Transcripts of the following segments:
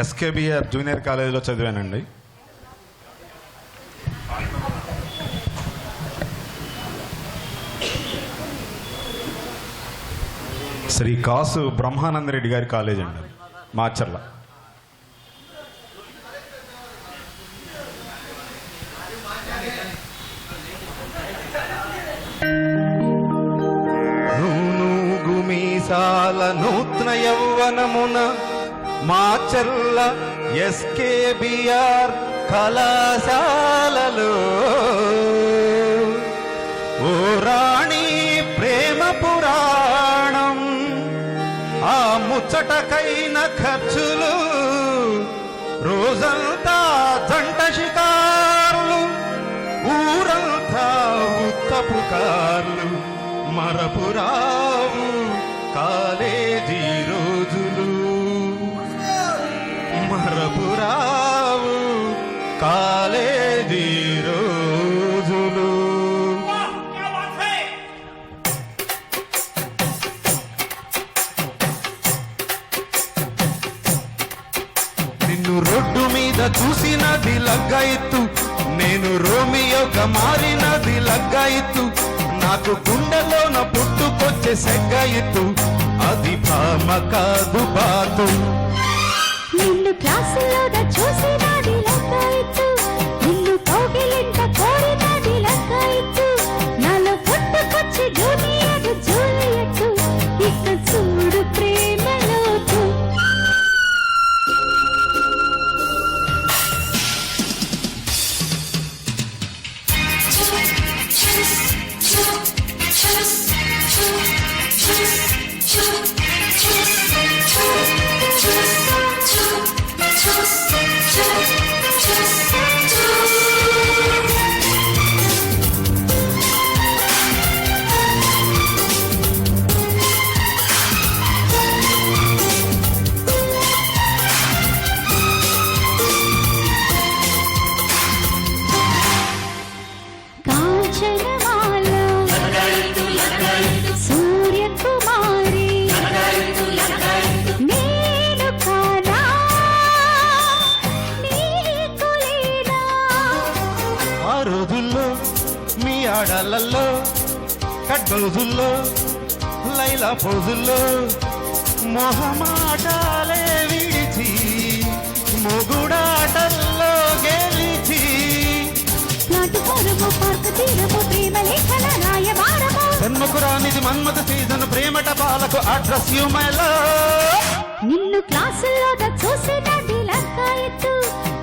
SKBR junior కాలేజీలో చదివానండి. శ్రీ కాసు బ్రహ్మానందరెడ్డి గారి college అండి. మాచర్ల. నూనూగు మీసాల నూత్న యౌవనమున మాచర్ల ఎస్కేబిఆర్ కళాశాలలో. ఓ రాణి ప్రేమ పురాణం ఆ ముచ్చటకైన ఖర్చులు రోజంతా జంట షికారులు ఊరంతా ఉత్తపు కార్లు మరపురా మీద చూసినది లగ్గాయిత్తు నేను రోమియోగా మారినది లగ్గాయిత్తు నాకు గుండెలోన పుట్టుకొచ్చే సెగ్గాయిత్తు అది పామ కాదు బాతు. నిన్ను క్లాసులోన చూసినది లెక్కాయిత్తు you, you. రోజుల్లో మీ ఆడాళ్ళల్లో కడ్బౌజుల్లో లైలా పోజుల్లో మొహమాటాలే విడిచి మొగుడాటల్లో గెలిచి. నాటు పూరము పార్క తీరము ప్రేమ లేఖన రాయబారము. జన్మకు రానిది మన్మత సీజన్ ప్రేమట పాలకు అడ్రస్ యు మై నిన్ను క్లాసులో చూసినది లక్కాయిత్తు నిన్ను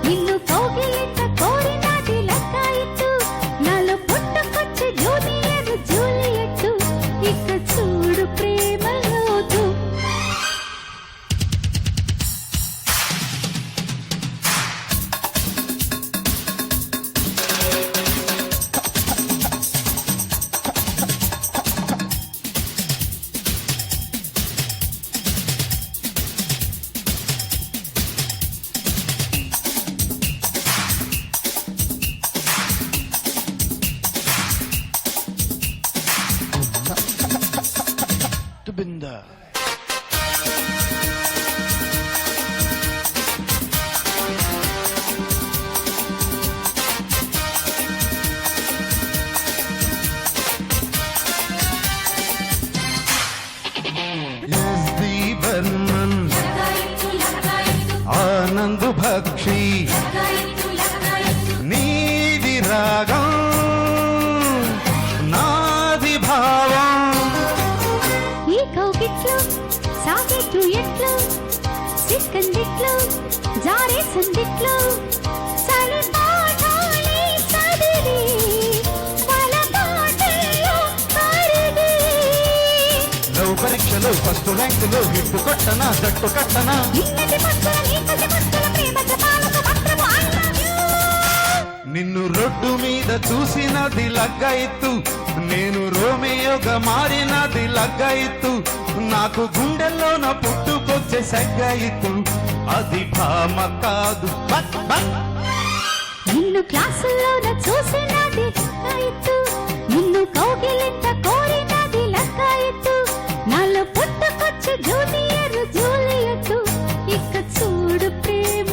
ఎస్డి బర్మన్ ఆనంద్ భక్షి నీది రాగం సందిట్లో పరీక్షలో ఫస్ట్ ర్యాంకులో హిట్టు కొట్టనా జట్టు కట్టనా. నిన్ను రొడ్డు మీద చూసినది లగ్గైతు నేను యుగ మారినది లగ్గయిత్తు నాకు గుండెల్లోన పుట్టుకొచ్చే సగ్గయిత్తు అది భామ కాదు. నిన్ను క్లాసుల్లోన చూసినది లగ్గయిత్తు నిన్ను కౌగిలింత కోరినది లగ్గయిత్తు నాలో పుట్టుకొచ్చి జూనియర్ జూలియట్టు. ఇక చూడు ప్రేమ